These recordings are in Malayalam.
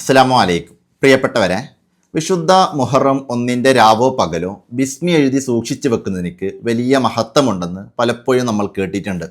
അസ്സലാമു അലൈക്കും പ്രിയപ്പെട്ടവരെ വിശുദ്ധ മുഹറം ഒന്നിന്റെ രാവോ പകലോ ബിസ്മി എഴുതി സൂക്ഷിച്ചു വെക്കുന്നതിന് വലിയ മഹത്വമുണ്ടെന്ന് പലപ്പോഴും നമ്മൾ കേട്ടിട്ടുണ്ട്.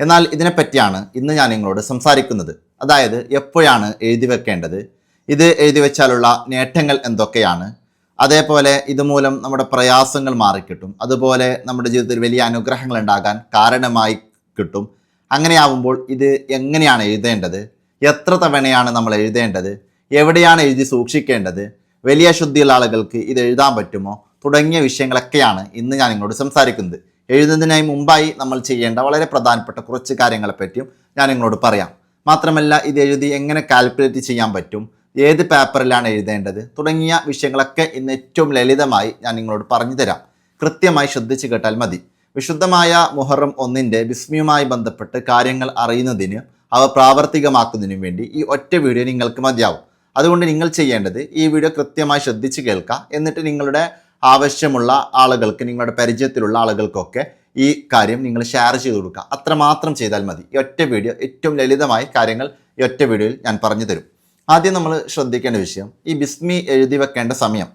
എന്നാൽ ഇതിനെപ്പറ്റിയാണ് ഇന്ന് ഞാൻ നിങ്ങളോട് സംസാരിക്കുന്നത്. അതായത് എപ്പോഴാണ് എഴുതി വെക്കേണ്ടത്? ഇത് എഴുതി വെച്ചാലുള്ള നേട്ടങ്ങൾ എന്തൊക്കെയാണ്? അതേപോലെ ഇതുമൂലം നമ്മുടെ പ്രയാസങ്ങൾ മാറിക്കിട്ടും. അതുപോലെ നമ്മുടെ ജീവിതത്തിൽ വലിയ അനുഗ്രഹങ്ങൾ ഉണ്ടാകാൻ കാരണമായി കിട്ടും. അങ്ങനെയാവുമ്പോൾ ഇത് എങ്ങനെയാണ് എഴുതേണ്ടത്? എത്ര തവണയാണ് നമ്മൾ എഴുതേണ്ടത്? എവിടെയാണ് എഴുതി സൂക്ഷിക്കേണ്ടത്? വലിയ ശുദ്ധിയുള്ള ആളുകൾക്ക് ഇത് എഴുതാൻ പറ്റുമോ? തുടങ്ങിയ വിഷയങ്ങളൊക്കെയാണ് ഇന്ന് ഞാൻ നിങ്ങളോട് സംസാരിക്കുന്നത്. എഴുതുന്നതിനായി മുമ്പായി നമ്മൾ ചെയ്യേണ്ട വളരെ പ്രധാനപ്പെട്ട കുറച്ച് കാര്യങ്ങളെപ്പറ്റിയും ഞാൻ നിങ്ങളോട് പറയാം. മാത്രമല്ല ഇത് എഴുതി എങ്ങനെ കാൽക്കുലേറ്റ് ചെയ്യാൻ പറ്റും? ഏത് പേപ്പറിലാണ് എഴുതേണ്ടത്? തുടങ്ങിയ വിഷയങ്ങളൊക്കെ ഇന്ന് ഏറ്റവും ലളിതമായി ഞാൻ നിങ്ങളോട് പറഞ്ഞു തരാം. കൃത്യമായി ശ്രദ്ധിച്ച് കേട്ടാൽ മതി. വിശുദ്ധമായ മുഹറം ഒന്നിന്റെ ബിസ്മിയുമായി ബന്ധപ്പെട്ട് കാര്യങ്ങൾ അറിയുന്നതിന് അവ പ്രാവർത്തികമാക്കുന്നതിനും വേണ്ടി ഈ ഒറ്റ വീഡിയോ നിങ്ങൾക്ക് മതിയാവും. അതുകൊണ്ട് നിങ്ങൾ ചെയ്യേണ്ടത് ഈ വീഡിയോ കൃത്യമായി ശ്രദ്ധിച്ച് കേൾക്കുക എന്നിട്ട് നിങ്ങളുടെ ആവശ്യമുള്ള ആളുകൾക്ക് നിങ്ങളുടെ പരിചയത്തിലുള്ള ആളുകൾക്കൊക്കെ ഈ കാര്യം നിങ്ങൾ ഷെയർ ചെയ്ത് കൊടുക്കുക. അത്രമാത്രം ചെയ്താൽ മതി. ഒറ്റ വീഡിയോ ഏറ്റവും ലളിതമായി കാര്യങ്ങൾ ഒറ്റ വീഡിയോയിൽ ഞാൻ പറഞ്ഞു തരും. ആദ്യം നമ്മൾ ശ്രദ്ധിക്കേണ്ട വിഷയം ഈ ബിസ്മി എഴുതി വെക്കേണ്ട സമയം.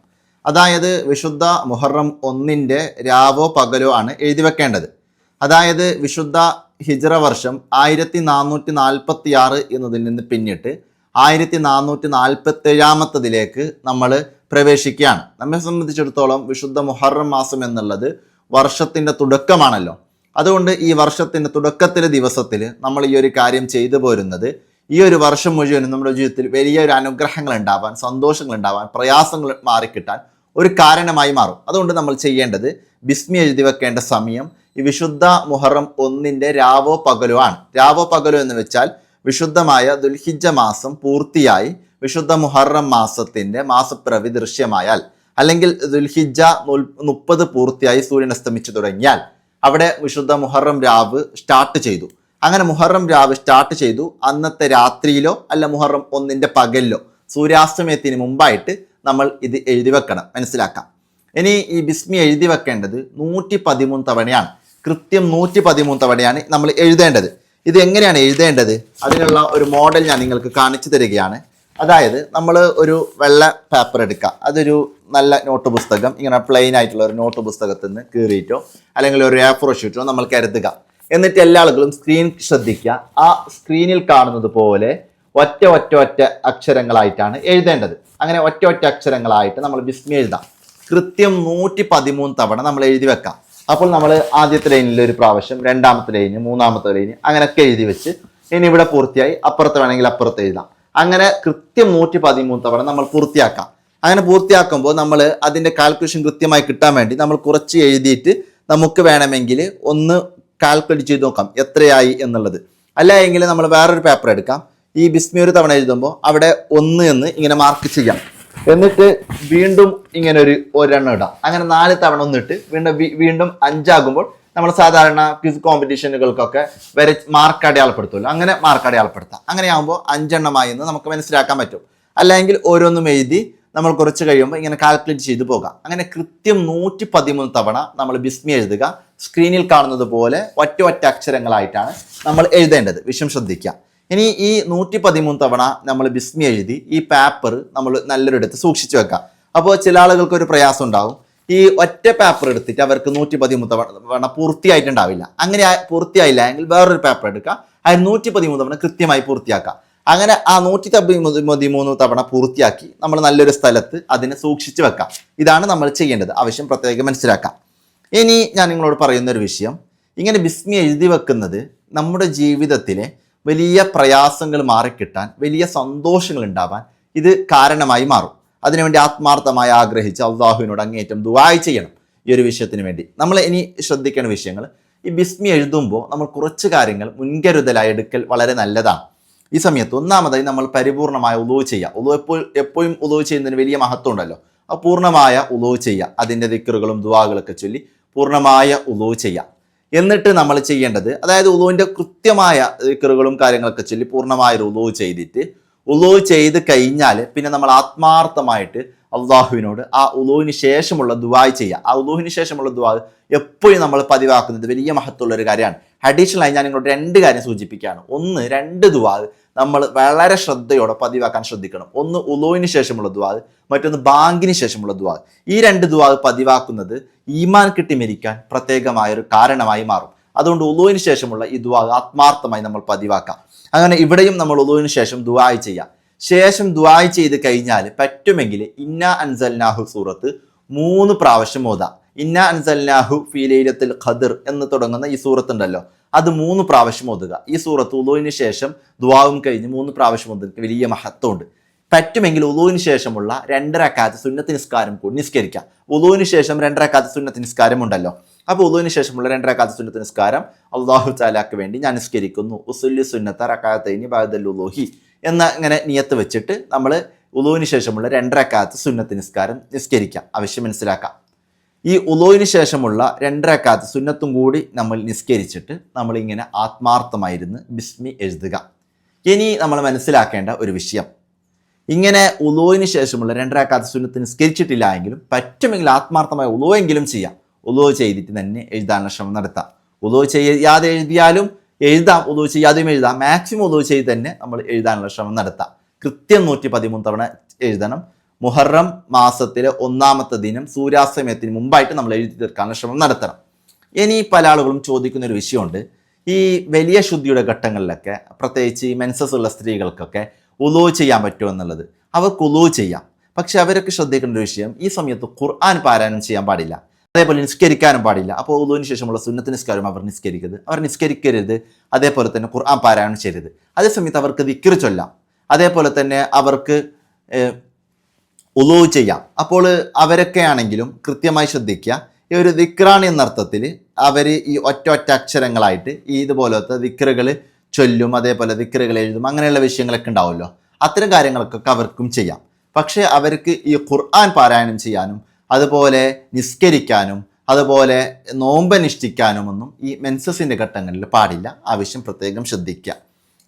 അതായത് വിശുദ്ധ മുഹറം ഒന്നിന്റെ രാവോ പകലോ ആണ് എഴുതി വെക്കേണ്ടത്. അതായത് വിശുദ്ധ ഹിജ്റ വർഷം ആയിരത്തി നാനൂറ്റി നാൽപ്പത്തി ആറ് എന്നതിൽ നിന്ന് പിന്നിട്ട് ആയിരത്തി നാനൂറ്റി നാൽപ്പത്തേഴാമത്തതിലേക്ക് നമ്മൾ പ്രവേശിക്കുകയാണ്. നമ്മെ സംബന്ധിച്ചിടത്തോളം വിശുദ്ധ മുഹറം മാസം എന്നുള്ളത് വർഷത്തിന്റെ തുടക്കമാണല്ലോ. അതുകൊണ്ട് ഈ വർഷത്തിന്റെ തുടക്കത്തിലെ ദിവസത്തിൽ നമ്മൾ ഈ ഒരു കാര്യം ചെയ്തു പോരുന്നത് ഈ ഒരു വർഷം മുഴുവനും നമ്മുടെ ജീവിതത്തിൽ വലിയൊരു അനുഗ്രഹങ്ങൾ ഉണ്ടാവാൻ സന്തോഷങ്ങൾ ഉണ്ടാവാൻ പ്രയാസങ്ങൾ മാറിക്കിട്ടാൻ ഒരു കാരണമായി മാറും. അതുകൊണ്ട് നമ്മൾ ചെയ്യേണ്ടത് ബിസ്മി എഴുതി വെക്കേണ്ട സമയം ഈ വിശുദ്ധ മുഹറം ഒന്നിന്റെ രാവോ പകലോ ആണ്. രാവോ പകലോ എന്ന് വെച്ചാൽ വിശുദ്ധമായ ദുൽഹിജ മാസം പൂർത്തിയായി വിശുദ്ധ മുഹറം മാസത്തിന്റെ മാസപ്പിറവി ദൃശ്യമായാൽ അല്ലെങ്കിൽ ദുൽഹിജ മുപ്പത് പൂർത്തിയായി സൂര്യൻ അസ്തമിച്ചു തുടങ്ങിയാൽ അവിടെ വിശുദ്ധ മുഹറം രാവ് സ്റ്റാർട്ട് ചെയ്തു. അങ്ങനെ മുഹറം രാവ് സ്റ്റാർട്ട് ചെയ്തു അന്നത്തെ രാത്രിയിലോ അല്ല മുഹറം ഒന്നിന്റെ പകലിലോ സൂര്യാസ്തമയത്തിന് മുമ്പായിട്ട് നമ്മൾ ഇത് എഴുതി വെക്കണം. മനസ്സിലാക്കാം. ഇനി ഈ ബിസ്മി എഴുതി വെക്കേണ്ടത് നൂറ്റി പതിമൂന്ന് തവണയാണ്. കൃത്യം നൂറ്റി പതിമൂന്ന് തവണയാണ് നമ്മൾ എഴുതേണ്ടത്. ഇത് എങ്ങനെയാണ് എഴുതേണ്ടത്? അതിനുള്ള ഒരു മോഡൽ ഞാൻ നിങ്ങൾക്ക് കാണിച്ചു തരികയാണ്. അതായത് നമ്മൾ ഒരു വെള്ള പേപ്പർ എടുക്കുക അതൊരു നല്ല നോട്ട് പുസ്തകം. ഇങ്ങനെ പ്ലെയിൻ ആയിട്ടുള്ള ഒരു നോട്ട് പുസ്തകത്തിൽ നിന്ന് കീറിയിട്ടോ അല്ലെങ്കിൽ ഒരു എ ഷീറ്റോ നമ്മൾ കരുതുക. എന്നിട്ട് എല്ലാ ആളുകളും സ്ക്രീൻ ശ്രദ്ധിക്കുക. ആ സ്ക്രീനിൽ കാണുന്നത് പോലെ ഒറ്റ ഒറ്റ ഒറ്റ അക്ഷരങ്ങളായിട്ടാണ് എഴുതേണ്ടത്. അങ്ങനെ ഒറ്റ ഒറ്റ അക്ഷരങ്ങളായിട്ട് നമ്മൾ ബിസ്മി എഴുതാം. കൃത്യം നൂറ്റി പതിമൂന്ന് തവണ നമ്മൾ എഴുതി വെക്കാം. അപ്പോൾ നമ്മൾ ആദ്യത്തെ ലൈനിൽ ഒരു പ്രാവശ്യം രണ്ടാമത്തെ ലൈന് മൂന്നാമത്തെ ലൈന് അങ്ങനെയൊക്കെ എഴുതി വെച്ച് ഇനി ഇവിടെ പൂർത്തിയായി അപ്പുറത്ത് വേണമെങ്കിൽ അപ്പുറത്ത് എഴുതാം. അങ്ങനെ കൃത്യം നൂറ്റി പതിമൂന്ന് തവണ നമ്മൾ പൂർത്തിയാക്കാം. അങ്ങനെ പൂർത്തിയാക്കുമ്പോൾ നമ്മൾ അതിന്റെ കാൽക്കുലേഷൻ കൃത്യമായി കിട്ടാൻ വേണ്ടി നമ്മൾ കുറച്ച് എഴുതിയിട്ട് നമുക്ക് വേണമെങ്കിൽ ഒന്ന് കാൽക്കുലേറ്റ് ചെയ്ത് നോക്കാം എത്രയായി എന്നുള്ളത്. അല്ല എങ്കിൽ നമ്മൾ വേറൊരു പേപ്പർ എടുക്കാം. ഈ ബിസ്മി ഒരു തവണ എഴുതുമ്പോൾ അവിടെ ഒന്ന് എന്ന് ഇങ്ങനെ മാർക്ക് ചെയ്യാം. എന്നിട്ട് വീണ്ടും ഇങ്ങനെ ഒരു ഒരെണ്ണം ഇടാം. അങ്ങനെ നാല് തവണ ഒന്നിട്ട് വീണ്ടും വീണ്ടും അഞ്ചാകുമ്പോൾ നമ്മൾ സാധാരണ ക്വിസ് കോമ്പറ്റീഷനുകൾക്കൊക്കെ വരെ മാർക്ക് അടയാളപ്പെടുത്തുമല്ലോ. അങ്ങനെ മാർക്ക് അടയാളപ്പെടുത്താം. അങ്ങനെ ആകുമ്പോൾ അഞ്ചെണ്ണമായി എന്ന് നമുക്ക് മനസ്സിലാക്കാൻ പറ്റും. അല്ലെങ്കിൽ ഓരോന്നും എഴുതി നമ്മൾ കുറച്ച് കഴിയുമ്പോൾ ഇങ്ങനെ കാൽക്കുലേറ്റ് ചെയ്ത് പോകാം. അങ്ങനെ കൃത്യം നൂറ്റി പതിമൂന്ന് തവണ നമ്മൾ ബിസ്മി എഴുതുക. സ്ക്രീനിൽ കാണുന്നത് പോലെ ഒറ്റ ഒറ്റ അക്ഷരങ്ങളായിട്ടാണ് നമ്മൾ എഴുതേണ്ടത്. വിഷം ശ്രദ്ധിക്കുക. ഇനി ഈ നൂറ്റി പതിമൂന്ന് തവണ നമ്മൾ ബിസ്മി എഴുതി ഈ പേപ്പർ നമ്മൾ നല്ലൊരിടത്ത് സൂക്ഷിച്ചു വെക്കാം. അപ്പോൾ ചില ആളുകൾക്ക് ഒരു പ്രയാസം ഉണ്ടാവും. ഈ ഒറ്റ പേപ്പർ എടുത്തിട്ട് അവർക്ക് നൂറ്റി പതിമൂന്ന് തവണ പൂർത്തിയായിട്ടുണ്ടാവില്ല. അങ്ങനെ പൂർത്തിയായില്ല എങ്കിൽ വേറൊരു പേപ്പർ എടുക്കുക അത് നൂറ്റി പതിമൂന്ന് തവണ കൃത്യമായി പൂർത്തിയാക്കാം. അങ്ങനെ ആ നൂറ്റി പതിമൂന്ന് തവണ പൂർത്തിയാക്കി നമ്മൾ നല്ലൊരു സ്ഥലത്ത് അതിനെ സൂക്ഷിച്ചു വെക്കാം. ഇതാണ് നമ്മൾ ചെയ്യേണ്ടത്. ആവശ്യം പ്രത്യേകം മനസ്സിലാക്കാം. ഇനി ഞാൻ നിങ്ങളോട് പറയുന്നൊരു വിഷയം. ഇങ്ങനെ ബിസ്മി എഴുതി വെക്കുന്നത് നമ്മുടെ ജീവിതത്തിലെ വലിയ പ്രയാസങ്ങൾ മാറിക്കിട്ടാൻ വലിയ സന്തോഷങ്ങൾ ഉണ്ടാവാൻ ഇത് കാരണമായി മാറും. അതിനുവേണ്ടി ആത്മാർത്ഥമായി ആഗ്രഹിച്ച് അള്ളാഹുവിനോട് അങ്ങേറ്റം ദുബായ് ചെയ്യണം ഈ ഒരു വിഷയത്തിന് വേണ്ടി. നമ്മൾ ഇനി ശ്രദ്ധിക്കേണ്ട വിഷയങ്ങൾ ഈ ബിസ്മി എഴുതുമ്പോൾ നമ്മൾ കുറച്ച് കാര്യങ്ങൾ മുൻകരുതലായി എടുക്കൽ വളരെ നല്ലതാണ്. ഈ സമയത്ത് ഒന്നാമതായി നമ്മൾ പരിപൂർണമായ ഉളവ് ചെയ്യുക. ഉളവ് എപ്പോൾ എപ്പോഴും ഉളവ് ചെയ്യുന്നതിന് വലിയ മഹത്വം ഉണ്ടല്ലോ. ആ പൂർണമായ ഉളവ് ചെയ്യുക. അതിന്റെ ദിക്കറുകളും ദുവാകളൊക്കെ ചൊല്ലി പൂർണമായ ഉളവ് ചെയ്യുക. എന്നിട്ട് നമ്മൾ ചെയ്യേണ്ടത് അതായത് ഉളുവിന്റെ കൃത്യമായ ദിക്കറുകളും കാര്യങ്ങളൊക്കെ ചൊല്ലി പൂർണമായ ഒരു ഉളവ് ചെയ്തിട്ട് ഉളവ് ചെയ്ത് കഴിഞ്ഞാൽ പിന്നെ നമ്മൾ ആത്മാർത്ഥമായിട്ട് അള്ളാഹുവിനോട് ആ ഉളുവിന് ശേഷമുള്ള ദുവായ് ചെയ്യുക. ആ ഉളുവിന് ശേഷമുള്ള ദുവാ എപ്പോഴും നമ്മൾ പതിവാക്കുന്നത് വലിയ മഹത്വമുള്ള ഒരു കാര്യമാണ് അഡീഷണലായി ഞാൻ നിങ്ങളോട് രണ്ട് കാര്യം സൂചിപ്പിക്കുകയാണ്. ഒന്ന് രണ്ട് ദുവാ നമ്മൾ വളരെ ശ്രദ്ധയോടെ പതിവാക്കാൻ ശ്രദ്ധിക്കണം. ഒന്ന് ഉലുവിന് ശേഷമുള്ള ദ്വാദ് മറ്റൊന്ന് ബാങ്കിന് ശേഷമുള്ള ദ്വാദ് ഈ രണ്ട് ദ്വാദ് പതിവാക്കുന്നത് ഈമാൻ കിട്ടി മരിക്കാൻ പ്രത്യേകമായ ഒരു കാരണമായി മാറും. അതുകൊണ്ട് ഉലുവിന് ശേഷമുള്ള ഈ ദ്വാദ് ആത്മാർത്ഥമായി നമ്മൾ പതിവാക്കാം. അങ്ങനെ ഇവിടെയും നമ്മൾ ഉലുവിന് ശേഷം ദുവായി ചെയ്യാം. ശേഷം ദുവായി ചെയ്ത് കഴിഞ്ഞാൽ പറ്റുമെങ്കിൽ ഇന്ന അൻസൽനാഹു സൂറത്ത് മൂന്ന് പ്രാവശ്യം ഓതാം. ഇന്ന അൻസൽനാഹു ഫീലയിലത്തിൽ ഖദർ എന്ന് തുടങ്ങുന്ന ഈ സൂറത്ത് ഉണ്ടല്ലോ അത് മൂന്ന് പ്രാവശ്യം ഒതുക ഈ സൂറത്ത് ഉലുവിന് ശേഷം ദുവാവും കഴിഞ്ഞ് മൂന്ന് പ്രാവശ്യം ഒതുക്ക വലിയ മഹത്വമുണ്ട്. പറ്റുമെങ്കിൽ ഉലുവിന് ശേഷമുള്ള രണ്ടരക്കാത്ത് സുന്നത്ത് നിസ്കാരം കൂടി നിസ്കരിക്കാം. ഉലുവിന് ശേഷം രണ്ടരക്കാത്ത് സുന്നത്ത് നിസ്കാരം ഉണ്ടല്ലോ. അപ്പോൾ ഉലുവിന് ശേഷമുള്ള രണ്ടരക്കാത്ത് സുന്നത്ത് നിസ്കാരം അള്ളാഹു താലാക്ക് വേണ്ടി ഞാൻ നിസ്കരിക്കുന്നു. ഉസുല്ലി സുന്നത്ത റക്കാത്തൈനി ബാദലുലോഹി എന്ന ഇങ്ങനെ നിയത്ത് വെച്ചിട്ട് നമ്മൾ ഉലുവിന് ശേഷമുള്ള രണ്ടരക്കാത്ത് സുന്നത്ത് നിസ്കാരം നിസ്കരിക്കാം. ആവശ്യം മനസ്സിലാക്കാം. ഈ ഉലോയിന് ശേഷമുള്ള രണ്ടരക്കാത്ത് സുന്നത്തും കൂടി നമ്മൾ നിസ്കരിച്ചിട്ട് നമ്മളിങ്ങനെ ആത്മാർത്ഥമായിരുന്ന് ബിസ്മി എഴുതുക. ഇനി നമ്മൾ മനസ്സിലാക്കേണ്ട ഒരു വിഷയം. ഇങ്ങനെ ഉലോയിന് ശേഷമുള്ള രണ്ടരക്കാത്ത് സുന്നത്ത് നിസ്കരിച്ചിട്ടില്ല എങ്കിലും പറ്റുമെങ്കിൽ ആത്മാർത്ഥമായ ഉലോവെങ്കിലും ചെയ്യാം. ഉലോ ചെയ്തിട്ട് തന്നെ എഴുതാനുള്ള ശ്രമം നടത്താം. ഉലോ ചെയ്യാതെ എഴുതിയാലും എഴുതാം ഉലോ ചെയ്യാതെയും എഴുതാം. മാക്സിമം ഉലോ ചെയ്ത് തന്നെ നമ്മൾ എഴുതാനുള്ള ശ്രമം നടത്താം. കൃത്യം നൂറ്റി പതിമൂന്ന് തവണ എഴുതണം. മുഹറം മാസത്തിലെ ഒന്നാമത്തെ ദിനം സൂര്യാസ്തമയത്തിന് മുമ്പായിട്ട് നമ്മൾ എഴുതി തീർക്കാനുള്ള ശ്രമം നടത്തണം. ഇനി പല ആളുകളും ചോദിക്കുന്ന ഒരു വിഷയമുണ്ട്. ഈ വലിയ ശുദ്ധിയുടെ ഘട്ടങ്ങളിലൊക്കെ പ്രത്യേകിച്ച് ഈ മെൻസസ് ഉള്ള സ്ത്രീകൾക്കൊക്കെ ഉലോ ചെയ്യാൻ പറ്റുമോ എന്നുള്ളത്? അവർക്ക് ഉലോ ചെയ്യാം. പക്ഷെ അവരൊക്കെ ശ്രദ്ധിക്കേണ്ട ഒരു വിഷയം ഈ സമയത്ത് ഖുർആൻ പാരായണം ചെയ്യാൻ പാടില്ല. അതേപോലെ നിസ്കരിക്കാനും പാടില്ല. അപ്പോൾ ഉലുവിന് ശേഷമുള്ള സുന്നത്ത് നിസ്കാരം അവർ നിസ്കരിക്കരുത്. അവർ നിസ്കരിക്കരുത്. അതേപോലെ തന്നെ ഖുർആൻ പാരായണം ചെയ്യരുത്. അതേസമയത്ത് അവർക്ക് ദിക്കറ് ചൊല്ലാം. അതേപോലെ തന്നെ അവർക്ക് ഉലു ചെയ്യാം അപ്പോൾ അവരൊക്കെ ആണെങ്കിലും കൃത്യമായി ശ്രദ്ധിക്കുക. ഈ ഒരു ദിക്റാണ് എന്നർത്ഥത്തിൽ അവർ ഈ ഒറ്റ ഒറ്റ അക്ഷരങ്ങളായിട്ട് ഈ ഇതുപോലത്തെ ദിക്റുകൾ ചൊല്ലും അതേപോലെ ദിക്റുകൾ എഴുതും അങ്ങനെയുള്ള വിഷയങ്ങളൊക്കെ ഉണ്ടാവുമല്ലോ. അത്തരം കാര്യങ്ങളൊക്കെ അവർക്കും ചെയ്യാം. പക്ഷേ അവർക്ക് ഈ ഖുർആൻ പാരായണം ചെയ്യാനും അതുപോലെ നിസ്കരിക്കാനും അതുപോലെ നോമ്പനുഷ്ഠിക്കാനും ഒന്നും ഈ മെൻസസിന്റെ ഘട്ടങ്ങളിൽ പാടില്ല. ആവശ്യം പ്രത്യേകം ശ്രദ്ധിക്കുക.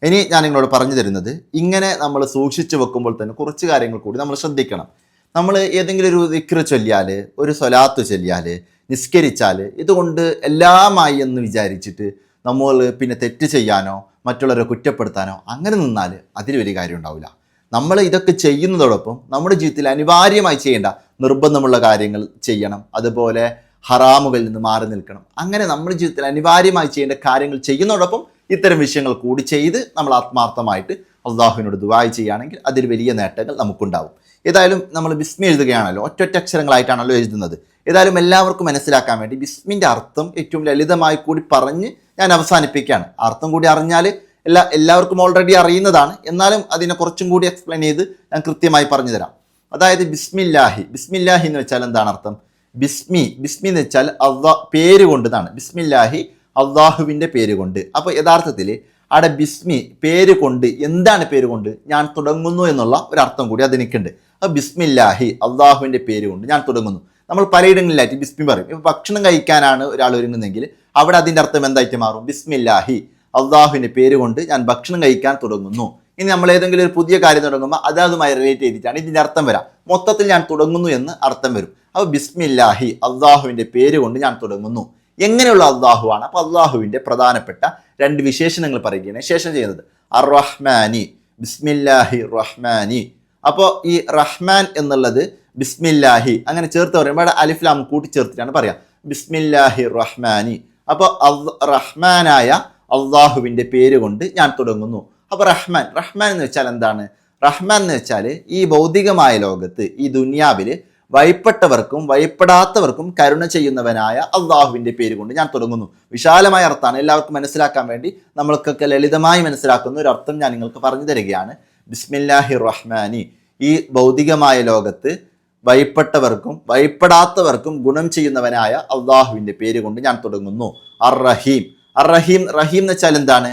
ഇനി ഞാൻ നിങ്ങളോട് പറഞ്ഞു തരുന്നത് ഇങ്ങനെ നമ്മൾ സൂക്ഷിച്ചു വെക്കുമ്പോൾ തന്നെ കുറച്ച് കാര്യങ്ങൾ കൂടി നമ്മൾ ശ്രദ്ധിക്കണം. നമ്മൾ ഏതെങ്കിലും ഒരു വിക്ര ചൊല്ലിയാൽ ഒരു സ്വലാത്ത് ചൊല്ലിയാൽ നിസ്കരിച്ചാൽ ഇതുകൊണ്ട് എല്ലാമായി എന്ന് വിചാരിച്ചിട്ട് നമ്മൾ പിന്നെ തെറ്റ് ചെയ്യാനോ മറ്റുള്ളവരെ കുറ്റപ്പെടുത്താനോ അങ്ങനെ നിന്നാൽ അതിൽ വലിയ കാര്യം ഉണ്ടാവില്ല. നമ്മൾ ഇതൊക്കെ ചെയ്യുന്നതോടൊപ്പം നമ്മുടെ ജീവിതത്തിൽ അനിവാര്യമായി ചെയ്യേണ്ട നിർബന്ധമുള്ള കാര്യങ്ങൾ ചെയ്യണം. അതുപോലെ ഹറാമുകളിൽ നിന്ന് മാറി നിൽക്കണം. അങ്ങനെ നമ്മുടെ ജീവിതത്തിൽ അനിവാര്യമായി ചെയ്യേണ്ട കാര്യങ്ങൾ ചെയ്യുന്നതോടൊപ്പം ഇത്തരം വിഷയങ്ങൾ കൂടി ചെയ്ത് നമ്മൾ ആത്മാർത്ഥമായിട്ട് അള്ളാഹുവിനോട് ദുബായ് ചെയ്യുകയാണെങ്കിൽ അതിൽ വലിയ നേട്ടങ്ങൾ നമുക്കുണ്ടാവും. ഏതായാലും നമ്മൾ ബിസ്മി എഴുതുകയാണല്ലോ ഒറ്റൊറ്റ അക്ഷരങ്ങളായിട്ടാണല്ലോ എഴുതുന്നത്. ഏതായാലും എല്ലാവർക്കും മനസ്സിലാക്കാൻ വേണ്ടി ബിസ്മിന്റെ അർത്ഥം ഏറ്റവും ലളിതമായി കൂടി പറഞ്ഞ് ഞാൻ അവസാനിപ്പിക്കുകയാണ്. അർത്ഥം കൂടി അറിഞ്ഞാൽ എല്ലാ എല്ലാവർക്കും ഓൾറെഡി അറിയുന്നതാണ്. എന്നാലും അതിനെ കുറച്ചും കൂടി എക്സ്പ്ലെയിൻ ചെയ്ത് ഞാൻ കൃത്യമായി പറഞ്ഞു തരാം അതായത് ബിസ്മില്ലാഹി ബിസ്മില്ലാഹി എന്ന് വെച്ചാൽ എന്താണ് അർത്ഥം? ബിസ്മി ബിസ്മി എന്ന് വെച്ചാൽ അള്ളാ പേര് കൊണ്ടതാണ്. ബിസ്മില്ലാഹി അള്ളാഹുവിന്റെ പേര് കൊണ്ട്. അപ്പോൾ യഥാർത്ഥത്തിൽ അവിടെ ബിസ്മി പേര് കൊണ്ട് എന്താണ് പേര് കൊണ്ട്? ഞാൻ തുടങ്ങുന്നു എന്നുള്ള ഒരു അർത്ഥം കൂടി അതിനൊക്കെയുണ്ട് അപ്പോൾ ബിസ്മില്ലാഹി അള്ളാഹുവിന്റെ പേര് കൊണ്ട് ഞാൻ തുടങ്ങുന്നു. നമ്മൾ പലയിടങ്ങളിലായിട്ട് ബിസ്മി പറയും. ഇപ്പോൾ ഭക്ഷണം കഴിക്കാനാണ് ഒരാൾ ഒരുങ്ങുന്നതെങ്കിൽ അവിടെ അതിന്റെ അർത്ഥം എന്തായിട്ട് മാറും? ബിസ്മില്ലാഹി അള്ളാഹുവിന്റെ പേര് കൊണ്ട് ഞാൻ ഭക്ഷണം കഴിക്കാൻ തുടങ്ങുന്നു. ഇനി നമ്മൾ ഏതെങ്കിലും ഒരു പുതിയ കാര്യം തുടങ്ങുമ്പോൾ അതാതുമായി റിലേറ്റ് ചെയ്തിട്ടാണ് ഇതിന്റെ അർത്ഥം വരാം. മൊത്തത്തിൽ ഞാൻ തുടങ്ങുന്നു എന്ന് അർത്ഥം വരും. അപ്പോൾ ബിസ്മില്ലാഹി അള്ളാഹുവിന്റെ പേര് കൊണ്ട് ഞാൻ തുടങ്ങുന്നു. എങ്ങനെയുള്ള അള്ളാഹു ആണ് അപ്പോൾ അള്ളാഹുവിന്റെ പ്രധാനപ്പെട്ട രണ്ട് വിശേഷണങ്ങൾ പറയുകയാണ്. ശേഷം ചെയ്യുന്നത് അർ റഹ്മാനി ബിസ്മില്ലാഹി റഹ്മാനി. അപ്പോൾ ഈ റഹ്മാൻ എന്നുള്ളത് ബിസ്മില്ലാഹി അങ്ങനെ ചേർത്ത് പറയുമ്പോൾ അവിടെ അലിഫ്ലാം കൂട്ടിച്ചേർത്തിട്ടാണ് പറയാം. ബിസ്മില്ലാഹി റഹ്മാനി. അപ്പോൾ റഹ്മാനായ അള്ളാഹുവിന്റെ പേര് കൊണ്ട് ഞാൻ തുടങ്ങുന്നു. അപ്പോൾ റഹ്മാൻ റഹ്മാൻ എന്ന് വെച്ചാൽ എന്താണ്? റഹ്മാൻ എന്ന് വെച്ചാൽ ഈ ഭൗതികമായ ലോകത്ത് ഈ ദുനിയാവിൽ വൈപ്പെട്ടവർക്കും വൈപ്പെടാത്തവർക്കും കരുണ ചെയ്യുന്നവനായ അള്ളാഹുവിന്റെ പേര് കൊണ്ട് ഞാൻ തുടങ്ങുന്നു. വിശാലമായ അർത്ഥമാണ്. എല്ലാവർക്കും മനസ്സിലാക്കാൻ വേണ്ടി നമ്മൾക്കൊക്കെ ലളിതമായി മനസ്സിലാക്കുന്ന ഒരു അർത്ഥം ഞാൻ നിങ്ങൾക്ക് പറഞ്ഞു തരികയാണ്. ബിസ്മില്ലാഹി റഹ്മാനി ഈ ഭൗതികമായ ലോകത്ത് വൈപ്പെട്ടവർക്കും വൈപ്പെടാത്തവർക്കും ഗുണം ചെയ്യുന്നവനായ അള്ളാഹുവിന്റെ പേര് കൊണ്ട് ഞാൻ തുടങ്ങുന്നു. അർ റഹീം അർ റഹീം റഹീം എന്ന് വെച്ചാൽ എന്താണ്?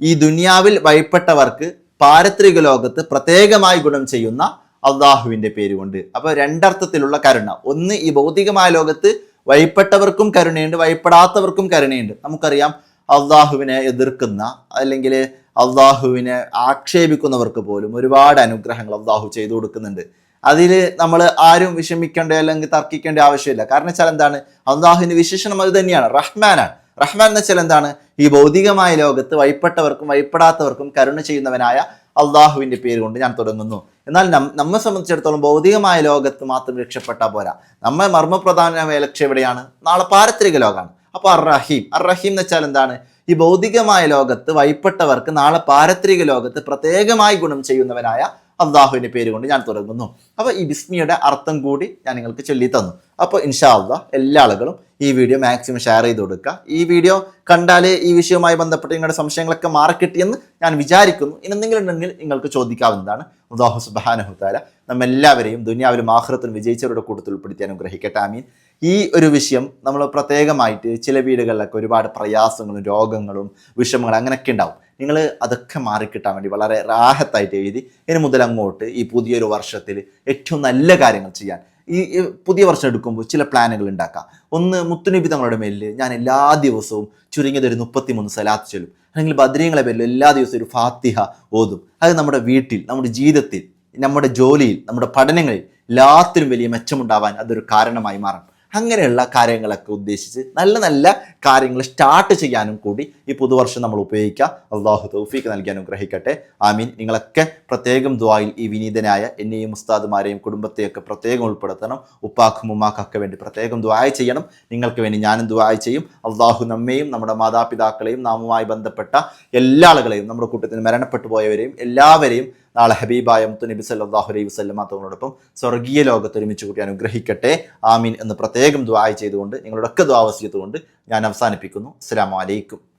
ഈ ദുനിയാവിൽ വൈപ്പെട്ടവർക്ക് പാരത്രിക ലോകത്ത് പ്രത്യേകമായി ഗുണം ചെയ്യുന്ന അള്ളാഹുവിന്റെ പേര് കൊണ്ട്. അപ്പോൾ രണ്ടർത്ഥത്തിലുള്ള കരുണ. ഒന്ന് ഈ ഭൗതികമായ ലോകത്ത് വഴിപ്പെട്ടവർക്കും കരുണയുണ്ട് വഴിപ്പെടാത്തവർക്കും കരുണയുണ്ട്. നമുക്കറിയാം അള്ളാഹുവിനെ എതിർക്കുന്ന അല്ലെങ്കിൽ അള്ളാഹുവിനെ ആക്ഷേപിക്കുന്നവർക്ക് പോലും ഒരുപാട് അനുഗ്രഹങ്ങൾ അള്ളാഹു ചെയ്തു കൊടുക്കുന്നുണ്ട്. അതിൽ നമ്മൾ ആരും വിഷമിക്കേണ്ട അല്ലെങ്കിൽ തർക്കിക്കേണ്ട ആവശ്യമില്ല. കാരണം വെച്ചാൽ എന്താണ്? അള്ളാഹുവിന്റെ വിശേഷണം അത് തന്നെയാണ്. റഹ്മാനാണ്. റഹ്മാൻ എന്ന് വെച്ചാൽ എന്താണ്? ഈ ഭൗതികമായ ലോകത്ത് വഴിപ്പെട്ടവർക്കും വഴിപ്പെടാത്തവർക്കും കരുണ ചെയ്യുന്നവനായ അള്ളാഹുവിന്റെ പേര് കൊണ്ട് ഞാൻ തുടങ്ങുന്നു. എന്നാൽ നമ്മെ സംബന്ധിച്ചിടത്തോളം ഭൗതികമായ ലോകത്ത് മാത്രം രക്ഷപ്പെട്ടാൽ പോരാ. നമ്മെ മർമ്മപ്രധാനമായ ലക്ഷ്യം എവിടെയാണ്? നാളെ പാരത്രിക ലോകമാണ് അപ്പോൾ അർ റഹീം അർ റഹീം എന്ന് വെച്ചാൽ എന്താണ്? ഈ ഭൗതികമായ ലോകത്ത് വൈപ്പെട്ടവർക്ക് നാളെ പാരത്രിക ലോകത്ത് പ്രത്യേകമായി ഗുണം ചെയ്യുന്നവനായ അള്ളാഹുവിന്റെ പേര് കൊണ്ട് ഞാൻ തുടങ്ങുന്നു. അപ്പോൾ ഈ ബിസ്മിയുടെ അർത്ഥം കൂടി ഞാൻ നിങ്ങൾക്ക് ചൊല്ലി തന്നു അപ്പോൾ ഇൻഷാ അള്ളാഹ് എല്ലാ ആളുകളും ഈ വീഡിയോ മാക്സിമം ഷെയർ ചെയ്ത് കൊടുക്കുക. ഈ വീഡിയോ കണ്ടാലേ ഈ വിഷയവുമായി ബന്ധപ്പെട്ട് നിങ്ങളുടെ സംശയങ്ങളൊക്കെ മാറിക്കിട്ടിയെന്ന് ഞാൻ വിചാരിക്കുന്നു. ഇനി എന്തെങ്കിലും ഉണ്ടെങ്കിൽ നിങ്ങൾക്ക് ചോദിക്കാവുന്നതാണ്. അള്ളാഹു സുബാനഹുത്താല നമ്മെല്ലാവരെയും ദുനിയാവിലും ആഹ്റത്തിൽ വിജയിച്ചവരുടെ കൂട്ടത്തിൽ ഉൾപ്പെടുത്തി അനുഗ്രഹിക്കട്ടെ. ആമീൻ. ഈ ഒരു വിഷയം നമ്മൾ പ്രത്യേകമായിട്ട് ചില വീടുകളിലൊക്കെ ഒരുപാട് പ്രയാസങ്ങളും രോഗങ്ങളും വിഷമങ്ങളും അങ്ങനെയൊക്കെ ഉണ്ടാവും. നിങ്ങൾ അതൊക്കെ മാറിക്കിട്ടാൻ വേണ്ടി വളരെ റാഹത്തായിട്ട് എഴുതി ഇനി മുതൽ അങ്ങോട്ട് ഈ പുതിയൊരു വർഷത്തിൽ ഏറ്റവും നല്ല കാര്യങ്ങൾ ചെയ്യാൻ. ഈ പുതിയ വർഷം എടുക്കുമ്പോൾ ചില പ്ലാനുകൾ ഉണ്ടാക്കാം. ഒന്ന് മുത്തുനബി തങ്ങളുടെ മേലിൽ ഞാൻ എല്ലാ ദിവസവും ചുരുങ്ങിയത് ഒരു മുപ്പത്തിമൂന്ന് സലാത്ത് ചൊല്ലും. അല്ലെങ്കിൽ ബദ്രീങ്ങളെ പേരിൽ എല്ലാ ദിവസവും ഒരു ഫാത്തിഹ ഓതും. അത് നമ്മുടെ വീട്ടിൽ നമ്മുടെ ജീവിതത്തിൽ നമ്മുടെ ജോലിയിൽ നമ്മുടെ പഠനങ്ങളിൽ എല്ലാത്തിനും വലിയ മെച്ചമുണ്ടാവാൻ അതൊരു കാരണമായി മാറും അങ്ങനെയുള്ള കാര്യങ്ങളൊക്കെ ഉദ്ദേശിച്ച് നല്ല നല്ല കാര്യങ്ങൾ സ്റ്റാർട്ട് ചെയ്യാനും കൂടി ഈ പുതുവർഷം നമ്മൾ ഉപയോഗിക്കുക അള്ളാഹു തൗഫീക്ക് നൽകി അനുഗ്രഹിക്കട്ടെ. ആമീൻ. നിങ്ങളൊക്കെ പ്രത്യേകം ദ്വായിൽ ഈ വിനീതനായ എന്നെയും ഉസ്താദുമാരെയും കുടുംബത്തെയൊക്കെ പ്രത്യേകം ഉൾപ്പെടുത്തണം. ഉപ്പാക്കും ഉമ്മാക്കൊക്കെ വേണ്ടി പ്രത്യേകം ദ്വായ ചെയ്യണം. നിങ്ങൾക്ക് വേണ്ടി ഞാനും ദ്വായ ചെയ്യും. അള്ളാഹു നമ്മയും നമ്മുടെ മാതാപിതാക്കളെയും നാമുമായി ബന്ധപ്പെട്ട എല്ലാ ആളുകളെയും നമ്മുടെ കൂട്ടത്തിൽ മരണപ്പെട്ടു പോയവരെയും എല്ലാവരെയും നാളെ ഹബീബായ മുത്തു നബി സല്ലല്ലാഹു അലൈഹി തങ്ങളോടൊപ്പം സ്വർഗീയ ലോകത്ത് ഒരുമിച്ച് കൂട്ടി അനുഗ്രഹിക്കട്ടെ. ആമീൻ എന്ന് പ്രത്യേകം ദ്വായ ചെയ്തുകൊണ്ട് നിങ്ങളുടെ ഒക്കെ ദ്വാവസ്യത്തുകൊണ്ട് ഞാൻ അവസാനിപ്പിക്കുന്നു. അസ്സലാമു അലൈക്കും.